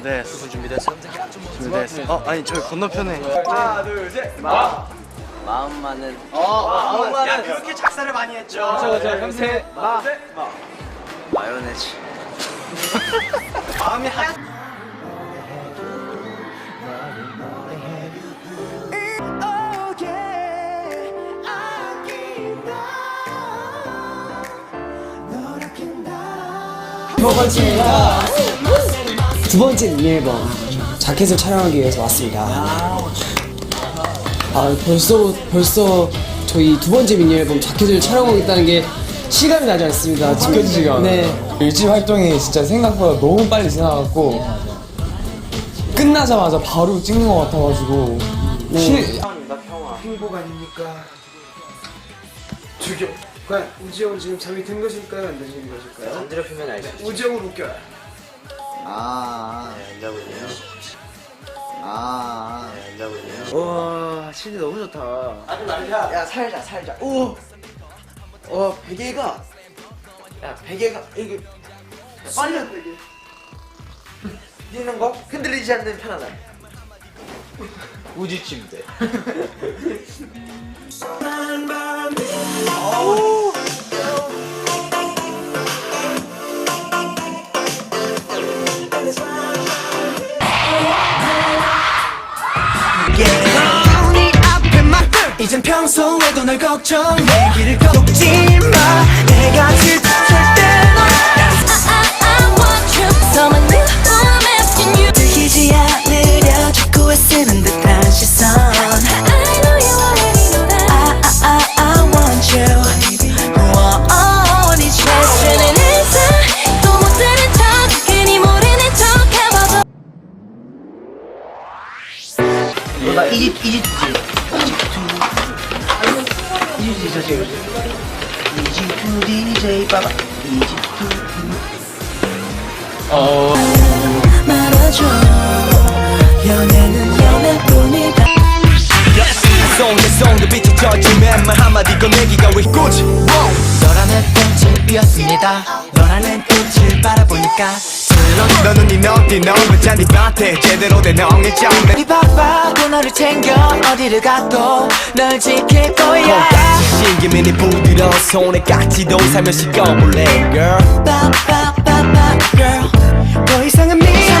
준비됐어. 분 준비됐어? 준비됐어. 어 아니 저기 건너편에. 하나 둘 셋 마. 마음만은 야 그렇게 작사를 많이 했죠. 셋 마. 마요네즈. 마음이 하얗. 두 번째 미니 앨범 자켓을 촬영하기 위해서 왔습니다. 아 벌써 벌써 저희 두 번째 미니 앨범 자켓을 촬영하겠다는 게 실감이 나지 않습니다. 지켜지지가 않아요. 네. 일집 활동이 진짜 생각보다 너무 빨리 지나갔고 끝나자마자 바로 찍는 것 같아가지고 실- 행복 아닙니까? 죽여. 과연 우지영 지금 잠이 든 것일까요? 안 드신 것일까요? 안 들어피면 알지. 우지영을 웃겨요. 아. 안 자고 있네요. 아. 안 자고 있네요. 와 침대 너무 좋다. 아주 날자. 야 살자 살자. 오. 어 베개가. 야 베개가 이게 빨리. 뛰는 거 흔들리지 않는 편안함. 우지 침대. 네 앞에 막들 이젠 평소에도 널 걱정 내 길을 걷지 마. 내가 이집 이집 이집 저 지금 이집 DJ 빠바 이집 말아줘 연애는 연애뿐이다 송내송도 비춰져진 말 한마디 꺼내기가 왜 꽃이 너라는 꽃을 피웠습니다 너라는 꽃을 바라보니까 너는 네 너디 너무 잔디밭에 제대로 된 엉이 짱네 네 바빠 나를 챙겨 어디를 가도 널 지킬 거야. 어, 신기면 이 부드러운 손에 깍지도 살며시 꺼볼래 girl. 바바바바 girl. 더 이상은 미안